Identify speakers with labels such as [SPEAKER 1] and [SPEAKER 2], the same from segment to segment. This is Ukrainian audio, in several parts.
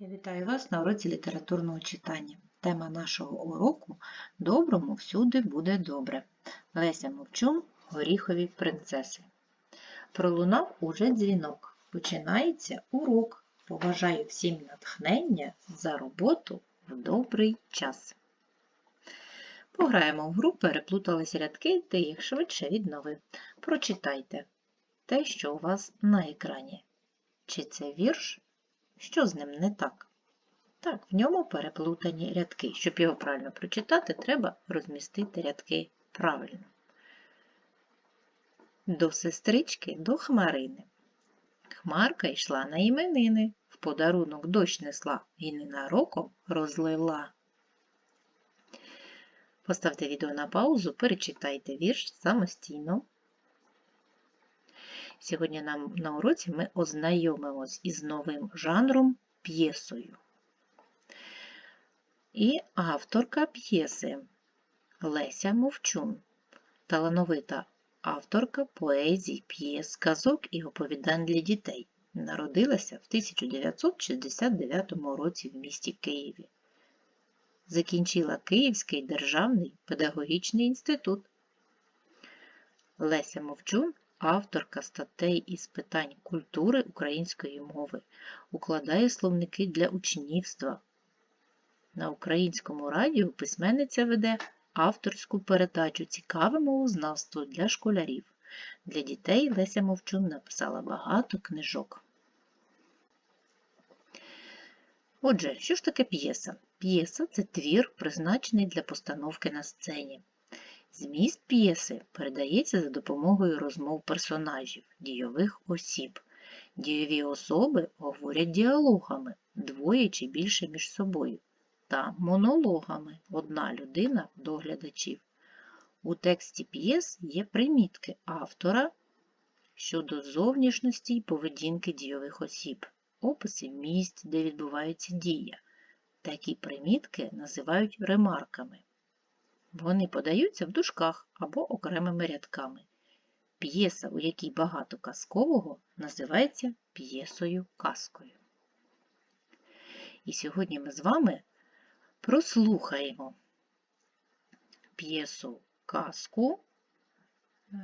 [SPEAKER 1] Я вітаю вас на уроці літературного читання. Тема нашого уроку Доброму всюди буде добре. Леся Мовчун Горіхові принцеси. Пролунав уже дзвінок. Починається урок. Побажаю всім натхнення за роботу в добрий час. Пограємо в гру, переплутались рядки, ти їх швидше віднови. Прочитайте те, що у вас на екрані. Чи це вірш? Що з ним не так? Так, в ньому переплутані рядки. Щоб його правильно прочитати, треба розмістити рядки правильно. До сестрички до хмарини. Хмарка йшла на іменини, в подарунок дощ несла і ненароком розлила. Поставте відео на паузу, перечитайте вірш самостійно. Сьогодні нам на уроці ми ознайомимось із новим жанром п'єсою. І авторка п'єси Леся Мовчун, талановита авторка поезій, п'єс, казок і оповідань для дітей. Народилася в 1969 році в місті Києві. Закінчила Київський державний педагогічний інститут. Леся Мовчун авторка статей із питань культури української мови, укладає словники для учнівства. На українському радіо письменниця веде авторську передачу Цікаве мовознавство для школярів. Для дітей Леся Мовчун написала багато книжок. Отже, що ж таке п'єса? П'єса це твір, призначений для постановки на сцені. Зміст п'єси передається за допомогою розмов персонажів, дійових осіб. Дійові особи говорять діалогами, двоє чи більше між собою, та монологами одна людина до глядачів. У тексті п'єс є примітки автора щодо зовнішності й поведінки дійових осіб, описи місць, де відбувається дія. Такі примітки називають ремарками. Вони подаються в дужках або окремими рядками. П'єса, у якій багато казкового, називається п'єсою казкою. І сьогодні ми з вами прослухаємо п'єсу казку е,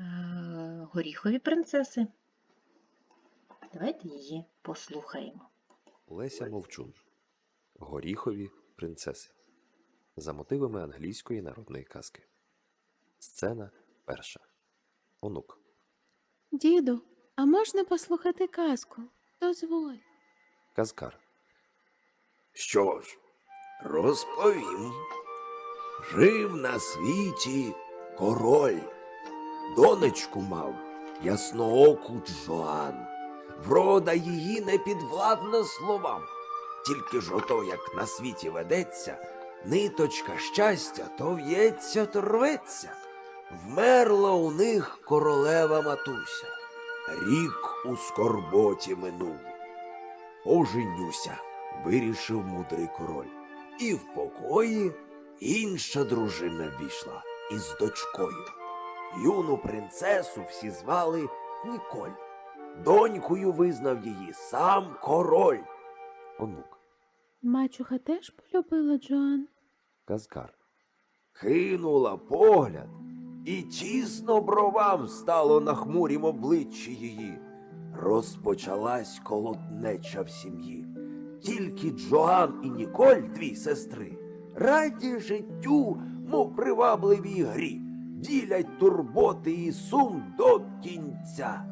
[SPEAKER 1] Горіхові принцеси. Давайте її послухаємо.
[SPEAKER 2] Леся Мовчун. Горіхові принцеси. За мотивами англійської народної казки. Сцена перша. Онук.
[SPEAKER 3] Діду, а можна послухати казку? Дозволь.
[SPEAKER 2] Казкар.
[SPEAKER 4] Що ж, розповім. Жив на світі король. Донечку мав яснооку Джоан. Врода її не підвладна словам. Тільки ж ото, як на світі ведеться, ниточка щастя то в'ється, то рветься. Вмерла у них королева матуся. Рік у скорботі минув. Оженюся, вирішив мудрий король. І в покої інша дружина ввійшла із дочкою. Юну принцесу всі звали Ніколь. Донькою визнав її сам король.
[SPEAKER 2] Онук.
[SPEAKER 3] Мачуха теж полюбила Джоан.
[SPEAKER 2] Казкар.
[SPEAKER 4] Кинула погляд, і тісно бровам стало на хмурім обличчі її. Розпочалась колотнеча в сім'ї. Тільки Джоан і Ніколь, дві сестри, раді життю, мов привабливій грі, ділять турботи і сум до кінця.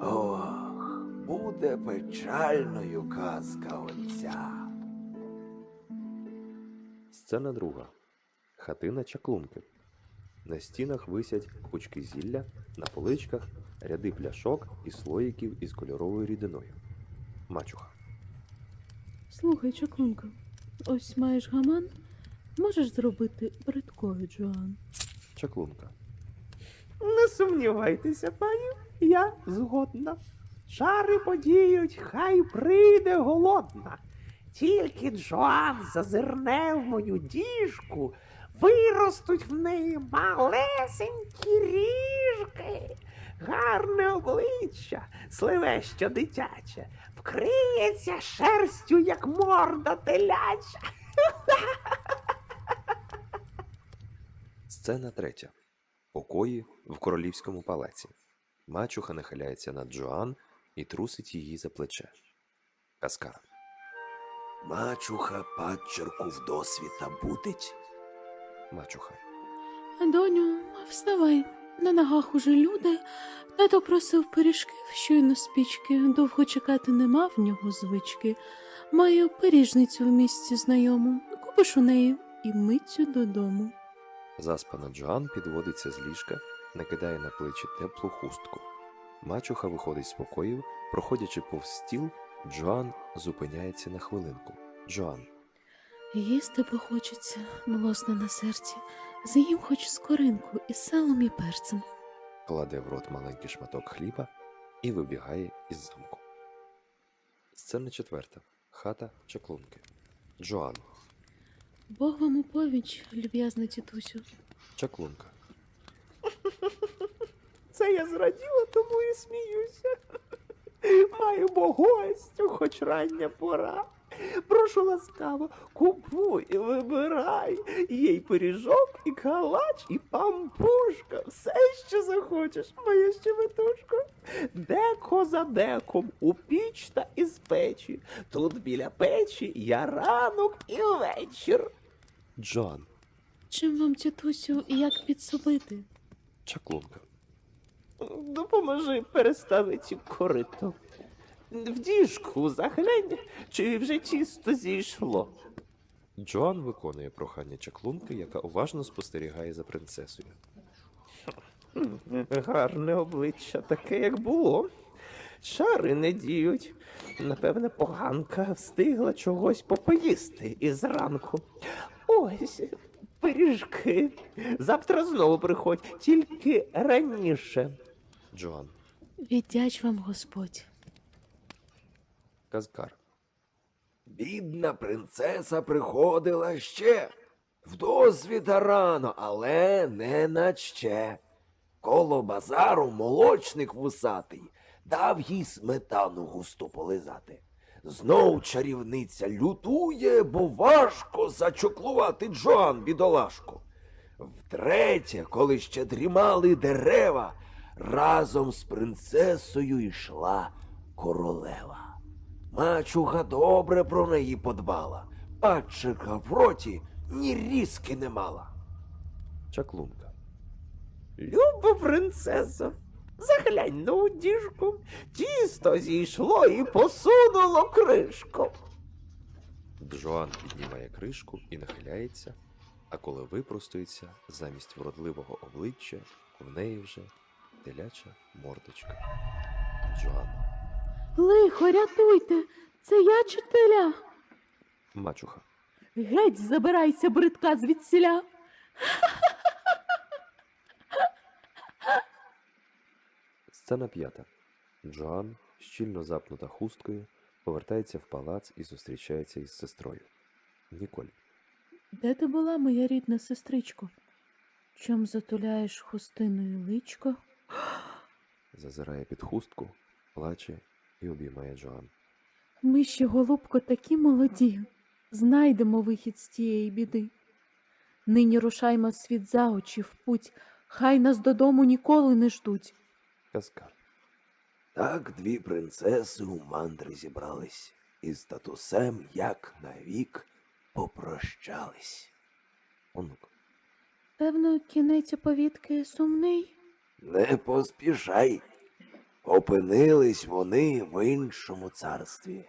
[SPEAKER 4] Ох, буде печальною казка отця.
[SPEAKER 2] Сцена друга. Хатина чаклунки. На стінах висять пучки зілля, на поличках ряди пляшок і слоїків із кольоровою рідиною. Мачуха.
[SPEAKER 3] Слухай, чаклунка, ось маєш гаман, можеш зробити бридкою Джоан.
[SPEAKER 2] Чаклунка.
[SPEAKER 5] Не сумнівайтеся, пані, я згодна. Чари подіють, хай прийде голодна. Тільки Джоан зазирне в мою діжку, виростуть в неї малесенькі ріжки. гарне обличчя, сливещо дитяче, вкриється шерстю, як морда теляча.
[SPEAKER 2] Сцена третя. Покої в королівському палаці. Мачуха нахиляється над Джоан і трусить її за плече. Каскар.
[SPEAKER 4] Мачуха падчерку в досвіта будить.
[SPEAKER 2] Мачуха.
[SPEAKER 3] Доню, вставай. На ногах уже люди. Тато просив пиріжків, щойно з пічки. Довго чекати нема в нього звички. Маю пиріжницю в місті знайому. Купиш у неї і митцю додому.
[SPEAKER 2] Заспана Джоан підводиться з ліжка, накидає на плечі теплу хустку. Мачуха виходить з покоїв, проходячи повз стіл, Джоан зупиняється на хвилинку. Джоан.
[SPEAKER 3] Їсти похочеться, млосне на серці. З'їм хоч скоринку із салом і перцем.
[SPEAKER 2] кладе в рот маленький шматок хліба і вибігає із замку. Сцена четверта. Хата чаклунки. Джоан.
[SPEAKER 3] Бог вам у повіч, люб'язна тітусю.
[SPEAKER 2] Чаклунка.
[SPEAKER 5] Це я зраділа, тому і сміюся. Маю бо гостю, хоч рання пора. Прошу ласкаво, купуй і вибирай. Є й пиріжок, і калач, і пампушка. Все, що захочеш, моя щебетушко. Деко за деком, у піч та із печі. Тут біля печі я ранок і вечір.
[SPEAKER 2] Джоан.
[SPEAKER 3] Чим вам, тітусю, як підсобити?
[SPEAKER 2] Чаклунка.
[SPEAKER 5] Допоможи переставити корито. В діжку заглянь, чи вже чисто зійшло.
[SPEAKER 2] Джоан виконує прохання чаклунки, яка уважно спостерігає за принцесою.
[SPEAKER 5] Гарне обличчя, таке, як було. Чари не діють. Напевне, поганка встигла чогось попоїсти із ранку. Ось пиріжки. Завтра знову приходь, тільки раніше.
[SPEAKER 2] Джоан.
[SPEAKER 3] Віддяч вам Господь.
[SPEAKER 2] Казкар.
[SPEAKER 4] Бідна принцеса приходила ще. В досвіта рано, але не наче. Коло базару молочник вусатий дав їй сметану густу полизати. Знов чарівниця лютує, бо важко зачоклувати Джоан, бідолашку. Втретє, коли ще дрімали дерева, разом з принцесою йшла королева. Мачуха добре про неї подбала, падчика в роті ні різки не мала.
[SPEAKER 2] Чаклунка.
[SPEAKER 5] Люба принцесо, заглянь на у діжку. Тісто зійшло і посунуло кришку.
[SPEAKER 2] Джоан піднімає кришку і нахиляється, а коли випростується, замість вродливого обличчя в неї вже теляча мордочка. Джоан.
[SPEAKER 3] Лихо, рятуйте! Це я чи теля?
[SPEAKER 2] Мачуха.
[SPEAKER 3] Геть забирайся, бридка звідсіля.
[SPEAKER 2] Сцена п'ята. Джоан, щільно запнута хусткою, повертається в палац і зустрічається із сестрою. Ніколь.
[SPEAKER 3] Де ти була, моя рідна сестричко? Чом затуляєш хустиною личко?
[SPEAKER 2] Зазирає під хустку, плаче і обіймає Джоан.
[SPEAKER 3] Ми ще, голубко, такі молоді. Знайдемо вихід з тієї біди. Нині рушаймо світ за очі в путь, хай нас додому ніколи не ждуть.
[SPEAKER 2] Каскар.
[SPEAKER 4] Так дві принцеси у мандри зібрались, і з татусем як навік попрощались.
[SPEAKER 2] Онук.
[SPEAKER 3] Певно, кінець оповідки сумний.
[SPEAKER 4] Не поспішай. Опинились вони в іншому царстві.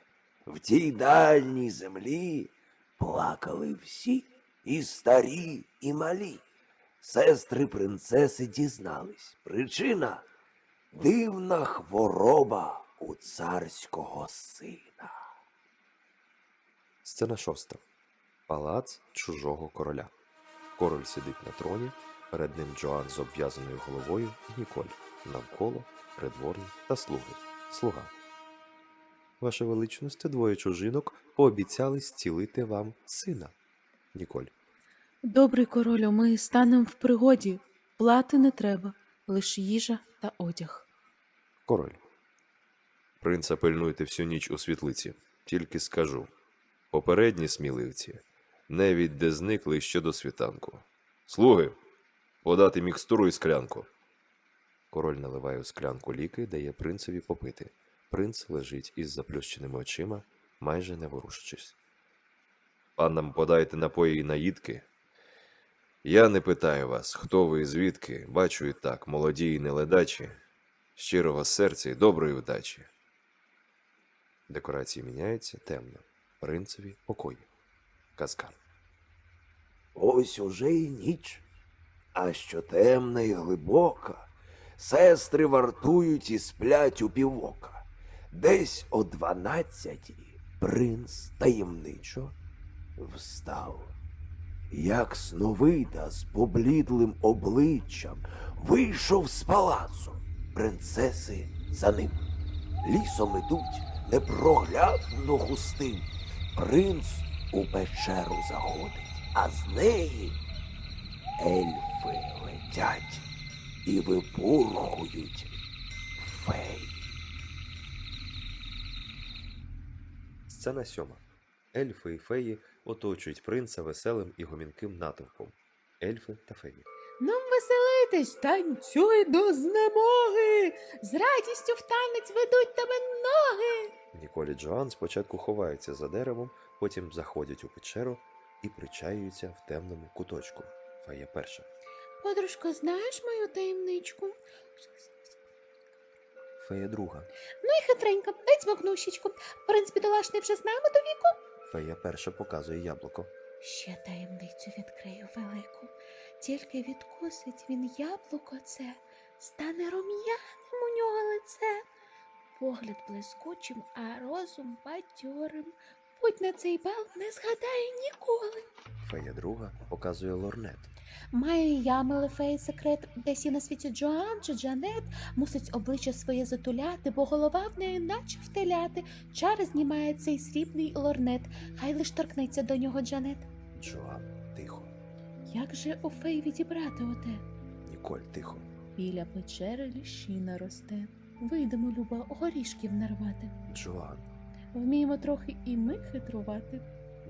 [SPEAKER 4] В тій дальній землі плакали всі, і старі, і малі. Сестри принцеси дізнались. Причина дивна хвороба у царського сина.
[SPEAKER 2] Сцена шоста. Палац чужого короля. Король сидить на троні, перед ним Джоан з обв'язаною головою і Ніколь. Навколо придворні та слуги. Слуга. Ваше величність, двоє чужинок пообіцяли зцілити вам сина. Ніколь.
[SPEAKER 3] Добрий королю, ми станем в пригоді. Плати не треба, лиш їжа та одяг.
[SPEAKER 2] Король. Принца пильнуйте всю ніч у світлиці. Тільки скажу. Попередні сміливці не відде зникли ще до світанку. Слуги, подати мікстуру і склянку. Король наливає у склянку ліки, дає принцеві попити. Принц лежить із заплющеними очима, майже не ворушачись. Панам подайте напої і наїдки. Я не питаю вас, хто ви і звідки, бачу і так, молоді і неледачі, щирого серця і доброї вдачі. Декорації міняються темно. Принцеві покої. Каскар.
[SPEAKER 4] Ось уже і ніч, а що темна і глибока, сестри вартують і сплять у півока. Десь о дванадцятій принц таємничо встав. Як сновида з поблідлим обличчям вийшов з палацу, принцеси за ним. Лісом ідуть непроглядно густим. Принц у печеру заходить, а з неї ельфи летять і випурхують фей.
[SPEAKER 2] Сцена сьома. Ельфи і феї оточують принца веселим і гомінким натовпом. Ельфи та феї.
[SPEAKER 3] Нам веселитись, танцюй до знемоги. З радістю в танець ведуть тебе ноги.
[SPEAKER 2] Ніколі Джоан спочатку ховаються за деревом, потім заходять у печеру і причаюються в темному куточку. Фея перша.
[SPEAKER 3] Подружко, знаєш мою таємничку?
[SPEAKER 2] Фея друга.
[SPEAKER 3] Ну і хитренько, дай цмокнущечку. Принц бідолашний вже з нами до віку.
[SPEAKER 2] Фея перша показує яблуко.
[SPEAKER 3] Ще таємницю відкрию велику. Тільки відкусить він яблуко це, стане рум'яним у нього лице. Погляд блискучим, а розум бадьорим. Будь на цей бал не згадає ніколи.
[SPEAKER 2] Фея друга показує лорнет.
[SPEAKER 3] Має я милифей секрет, десь і на світі Джоан чи Джанет мусить обличчя своє затуляти, бо голова в неї наче втеляти. Чар знімає цей срібний лорнет, хай лиш торкнеться до нього Джанет.
[SPEAKER 2] Джоан, тихо.
[SPEAKER 3] Як же у фей відібрати оте?
[SPEAKER 2] Ніколь, тихо.
[SPEAKER 3] Біля печери ліщина росте. Вийдемо, Люба, горішків нарвати.
[SPEAKER 2] Джоан.
[SPEAKER 3] Вміємо трохи і ми хитрувати.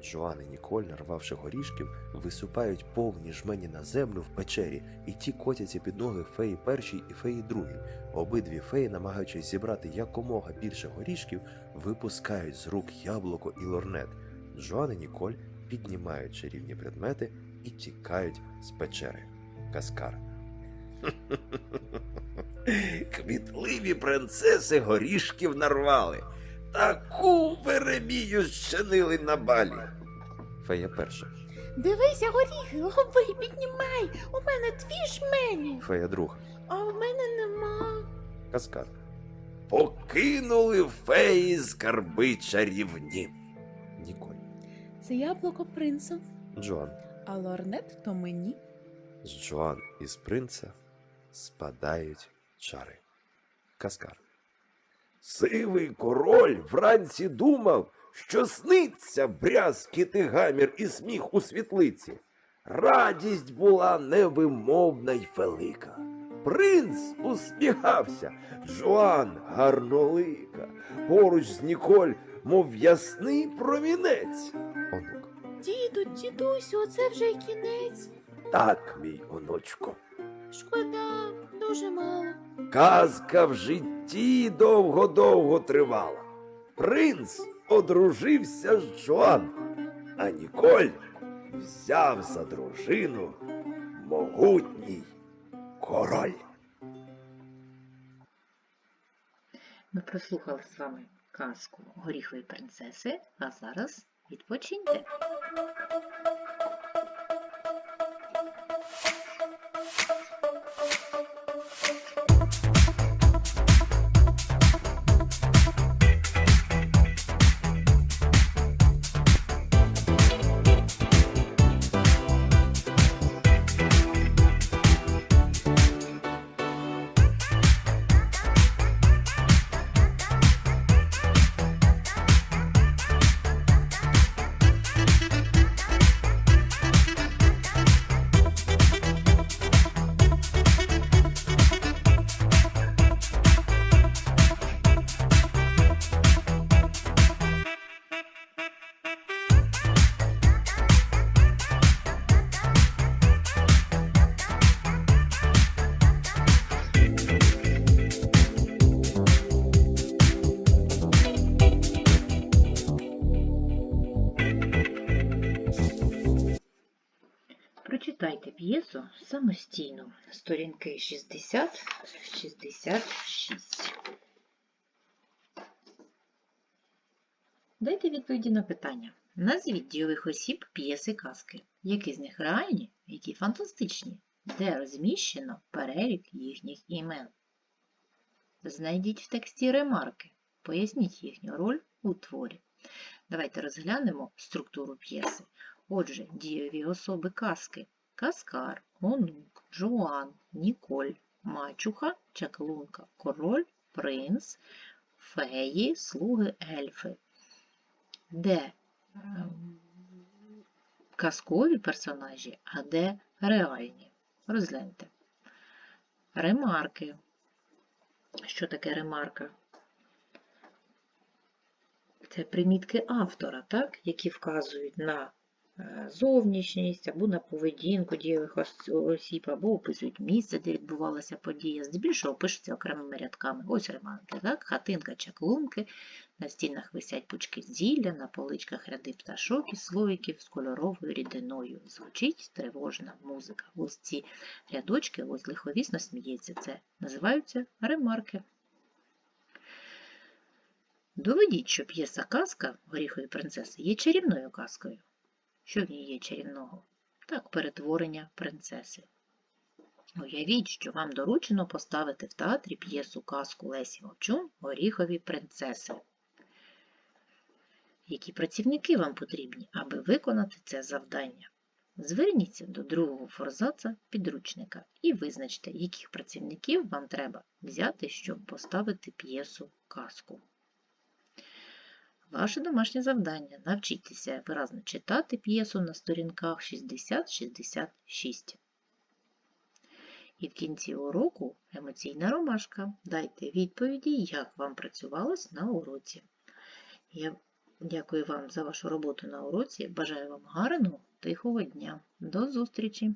[SPEAKER 2] Джоан і Ніколь, нарвавши горішків, висупають повні жмені на землю в печері, і ті котяться під ноги феї першій і феї другій. Обидві феї, намагаючись зібрати якомога більше горішків, випускають з рук яблуко і лорнет. Джоан і Ніколь піднімають чарівні предмети і тікають з печери. Каскар.
[SPEAKER 4] Квітливі принцеси горішків нарвали. Таку веремію щинили на балі.
[SPEAKER 2] Фея перша.
[SPEAKER 3] Дивися, горіхи, лови, піднімай. У мене дві жмені,
[SPEAKER 2] Фея друга.
[SPEAKER 3] а в мене нема.
[SPEAKER 2] Каскар.
[SPEAKER 4] Покинули феї скарби чарівні.
[SPEAKER 2] Ніколь.
[SPEAKER 3] Це яблуко принцу,
[SPEAKER 2] Джоан.
[SPEAKER 3] а лорнет то мені.
[SPEAKER 2] З Джоан із принца спадають чари. Каскар.
[SPEAKER 4] Сивий король вранці думав, що сниться брязкіт і гамір і сміх у світлиці. Радість була невимовна й велика. Принц усміхався, Джоан гарнолика, поруч з Ніколь, мов ясний промінець.
[SPEAKER 2] Онук.
[SPEAKER 3] Діду, дідусю, оце вже й кінець.
[SPEAKER 4] Так, мій онучко.
[SPEAKER 3] Шкода, дуже мало.
[SPEAKER 4] Казка в житті довго-довго тривала. Принц одружився з Джоан, а Ніколь взяв за дружину могутній король.
[SPEAKER 1] Ми прослухали з вами казку горіхової принцеси, а зараз відпочиньте. Сторінки 60-66. Дайте відповіді на питання. Назвіть дійових осіб п'єси казки. Які з них реальні, які фантастичні, де розміщено перелік їхніх імен. Знайдіть в тексті ремарки. Поясніть їхню роль у творі. Давайте розглянемо структуру п'єси. Отже, дієві особи казки. Каскар, онук, Жуан, Ніколь, Мачуха, Чаклунка, Король, Принц, Феї, слуги, ельфи. Де ем, казкові персонажі, а де реальні. Розгляньте. Ремарки. Що таке ремарка? Це примітки автора, так? які вказують на е, зовнішність або на поведінку дієвих осіб, або описують місце, де відбувалася подія. Здебільшого пишуться окремими рядками. Ось ремарки, так? хатинка чаклунки, на стінах висять пучки зілля, на поличках ряди пташок і слоїків з кольоровою рідиною. Звучить тривожна музика. Ось ці рядочки, ось лиховісно сміється. Це називаються ремарки. Доведіть, що п'єса казка горіхові принцеси є чарівною казкою. Що в ній є чарівного? Так, перетворення принцеси. Уявіть, що вам доручено поставити в театрі п'єсу казку Лесі Мовчун Горіхові принцеси. Які працівники вам потрібні, аби виконати це завдання? Зверніться до другого форзаца підручника і визначте, яких працівників вам треба взяти, щоб поставити п'єсу казку. Ваше домашнє завдання навчіться виразно читати п'єсу на сторінках 60-66. І в кінці уроку емоційна ромашка. Дайте відповіді, як вам працювалось на уроці. Я дякую вам за вашу роботу на уроці. Бажаю вам гарного, тихого дня. До зустрічі!